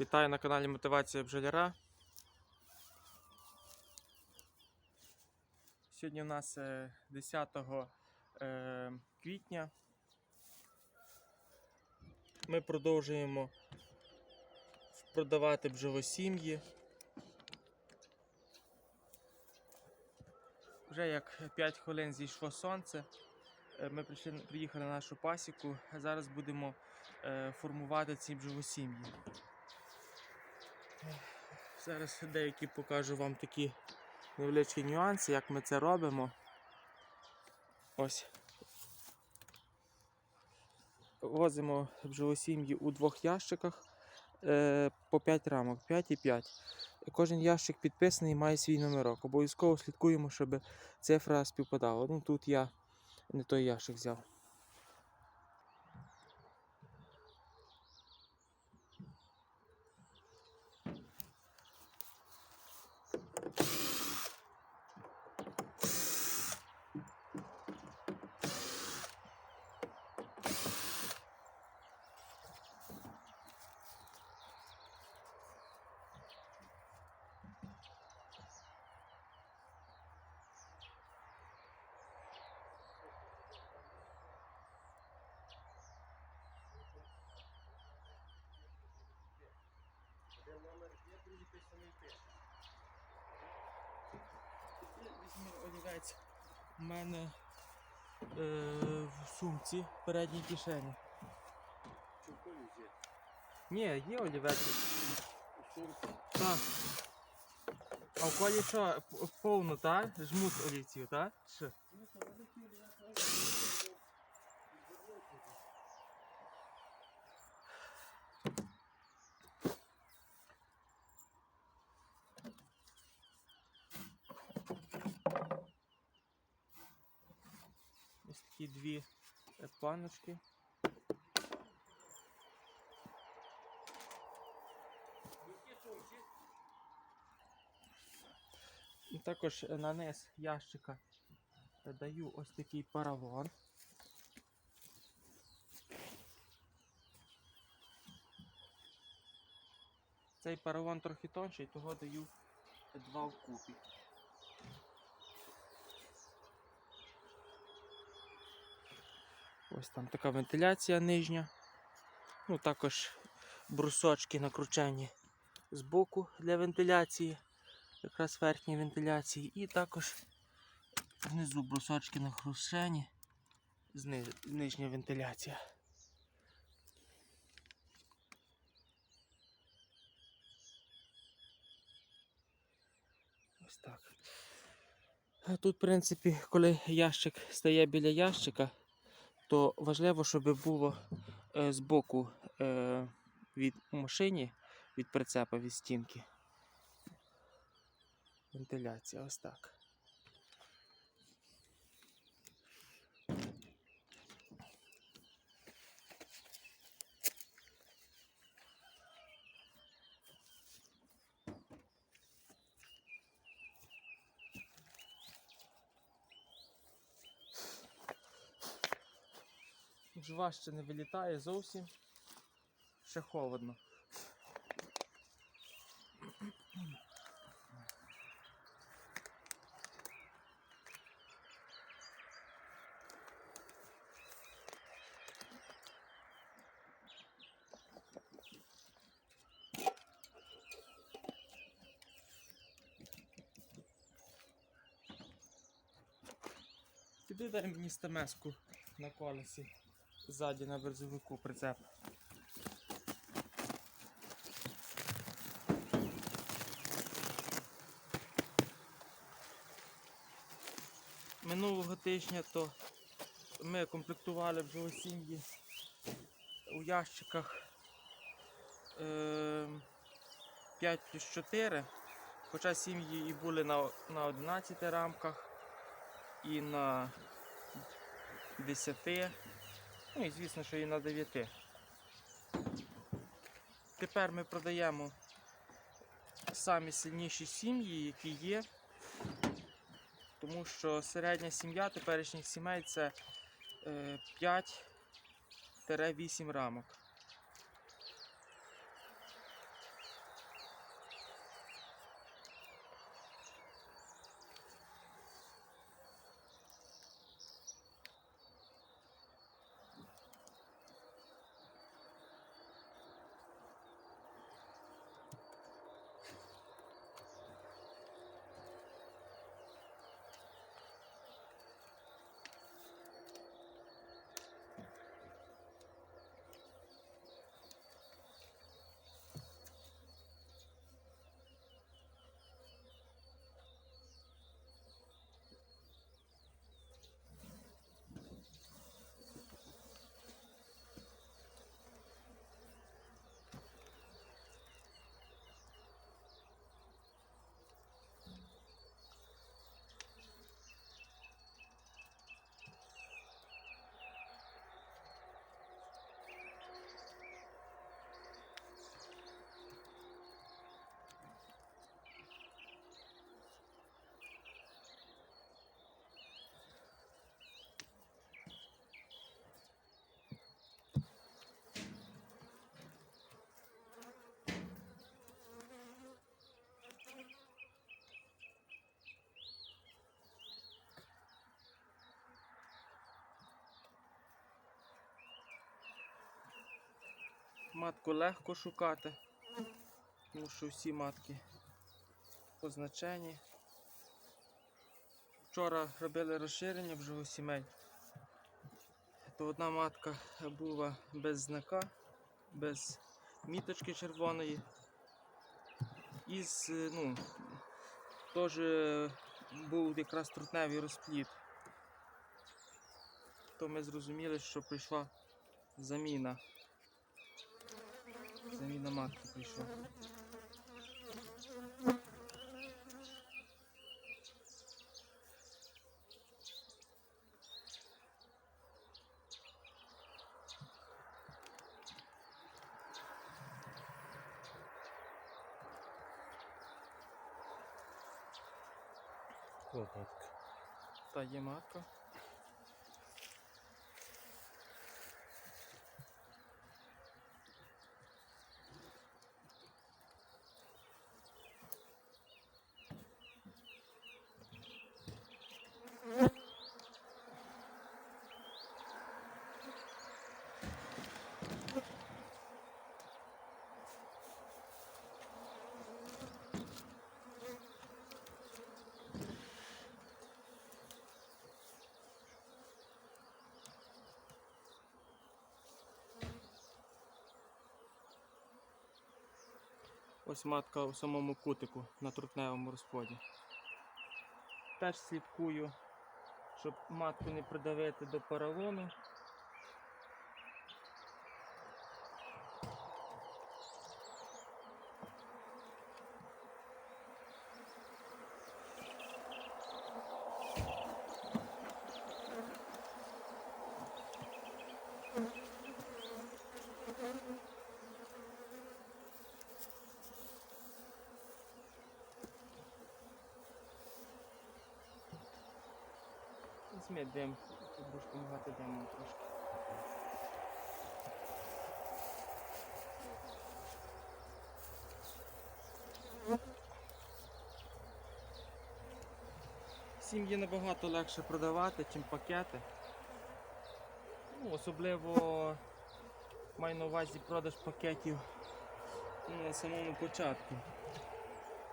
Вітаю на каналі Мотивація бджоляра. Сьогодні у нас е, 10 е, квітня. Ми продовжуємо продавати бджолосім'ї. Вже як 5 хвилин зійшло сонце. Е, Ми прийшли, приїхали на нашу пасіку. Зараз будемо е, формувати ці бджолосім'ї. Зараз деякі покажу вам такі невеличкі нюанси, як ми це робимо. Ось. Возимо бджолосім'ї у двох ящиках е, по 5 рамок, 5 і 5. Кожен ящик підписаний має свій номерок. Обов'язково слідкуємо, щоб цифра співпадала. Ну тут я не той ящик взяв. Візьми олівець у мене е, в сумці в передній кишені. Ні, є олівець. Так. А в колі що, повно, так? Жмут олівців, так? Що? Дві е, паночки. Також е, на низ ящика е, даю ось такий паравон. Цей паравон трохи тонший, того даю два вкупі. Ось там така вентиляція нижня. Ну, також брусочки накручені з боку для вентиляції, якраз верхньої вентиляції. І також внизу брусочки накручені, нижня вентиляція. Ось так. Тут, в принципі, коли ящик стає біля ящика, то важливо, щоб було е, збоку е, від машині, від прицепа, від стінки. Вентиляція, ось так. Жива ще не вилітає зовсім. Ще холодно. Піди дай мені стамеску на колесі ззаді на березовику прицеп. Минулого тижня то ми комплектували вже сім'ї у ящиках е, 5 плюс 4, хоча сім'ї і були на, на 11 рамках і на 10. Ну і звісно, що її на 9. Тепер ми продаємо самі сильніші сім'ї, які є. Тому що середня сім'я теперішніх сімей це е, 5-8 рамок. Матку легко шукати, тому що всі матки позначені. Вчора робили розширення вже у сімей. То одна матка була без знака, без міточки червоної. І з, ну, теж був якраз трутневий розплід. То ми зрозуміли, що прийшла заміна. Заміна матки прийшла. Лопатка. Та є матка. Ось матка у самому кутику на трутневому розході. Теж слідкую, щоб матку не придавити до поролону. Візьми дим, ти будеш допомагати димом трошки. Сім'ї набагато легше продавати, ніж пакети. Ну, особливо маю на увазі продаж пакетів на самому початку.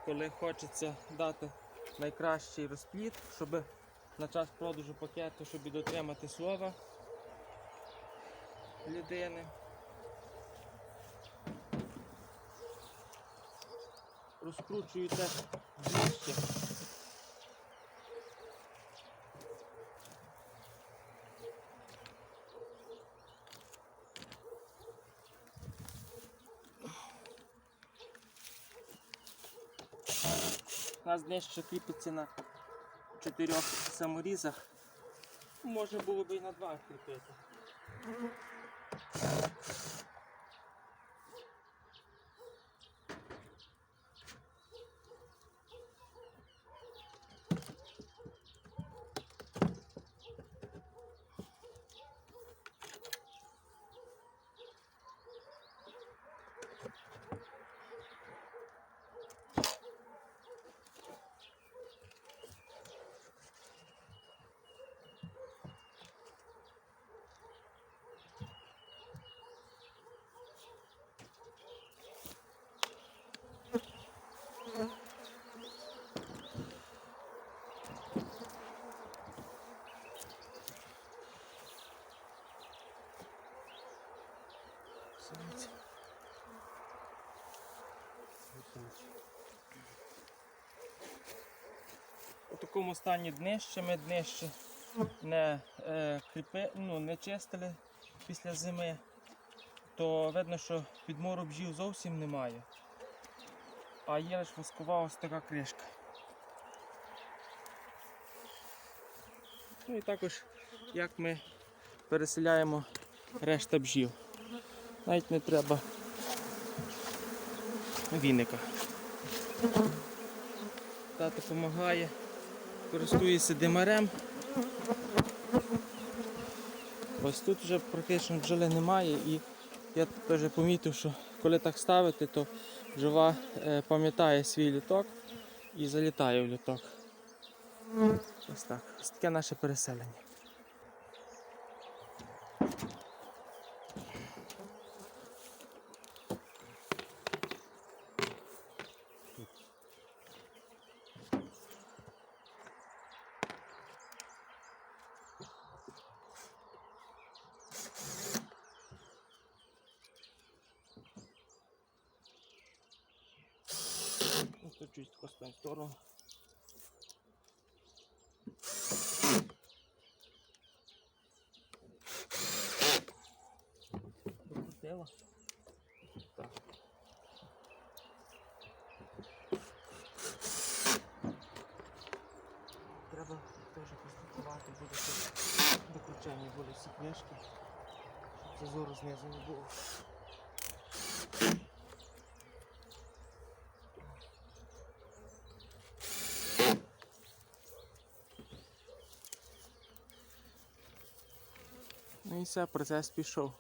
Коли хочеться дати найкращий розплід, щоб на час продажу пакету, щоб дотримати слова людини. Розкручую теж ближче. У нас днище кріпиться на чотирьох саморізах. Можна було б і на два кріпити. Самиці. У такому стані днище ми днище не, е, кріпи, ну, не чистили після зими, то видно, що підмору бжів зовсім немає. А є лише воскова ось така кришка. Ну і також як ми переселяємо решта бжів. Навіть не треба віника. Тато допомагає, користується димарем. Ось тут вже практично бджоли немає і я теж помітив, що коли так ставити, то бджола е, пам'ятає свій літок і залітає в літок. Ось так. Ось таке наше переселення. Тут чуть стань в сторону. Докрутила. Треба теж констатувати буде тут до кручення буде всі книжки, щоб зазору знизу не було. Все, процес пішов.